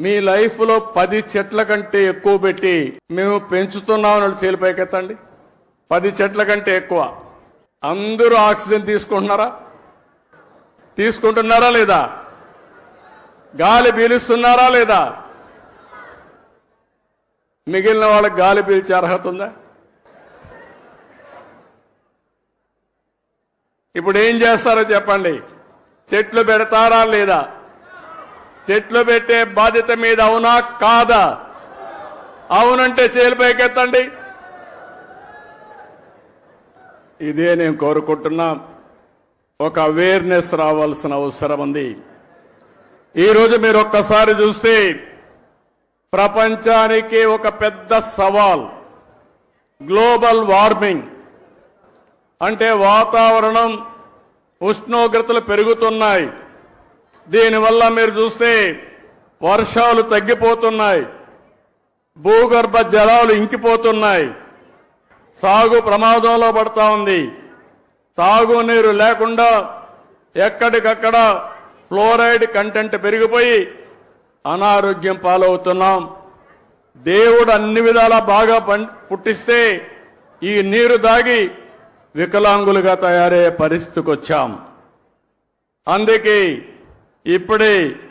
మీ లైఫ్లో పది చెట్ల కంటే ఎక్కువ పెట్టి మేము పెంచుతున్నామని చేలు పైకెత్తండి. పది చెట్ల కంటే ఎక్కువ. అందరూ ఆక్సిజన్ తీసుకుంటున్నారా? తీసుకుంటున్నారా లేదా? గాలి పీలుస్తున్నారా లేదా? మిగిలిన వాళ్ళకి గాలి పీల్చే అర్హత ఉందా? ఇప్పుడు ఏం చేస్తారో చెప్పండి. చెట్లు పెడతారా లేదా? చెట్లు పెట్టే బాధ్యత మీద అవునా? కాదా? అవునంటే చేలిపైకెత్తండి ఇదే నేను కోరుకుంటున్నా. ఒక అవేర్నెస్ రావాల్సిన అవసరం ఉంది. ఈరోజు మీరు ఒక్కసారి చూస్తే ప్రపంచానికి ఒక పెద్ద సవాల్ గ్లోబల్ వార్మింగ్ అంటే వాతావరణం ఉష్ణోగ్రతలు పెరుగుతున్నాయి. దీనివల్ల మీరు చూస్తే వర్షాలు తగ్గిపోతున్నాయి. భూగర్భ జలాలు ఇంకిపోతున్నాయి. సాగు ప్రమాదంలో పడతా ఉంది. తాగునీరు లేకుండా ఎక్కడికక్కడ ఫ్లోరైడ్ కంటెంట్ పెరిగిపోయి అనారోగ్యం పాలవుతున్నాం. దేవుడు అన్ని విధాలా బాగా పం- పుట్టిస్తే ఈ నీరు దాగి వికలాంగులుగా తయారయ్యే పరిస్థితికి వచ్చాం అందుకే ఇప్పుడే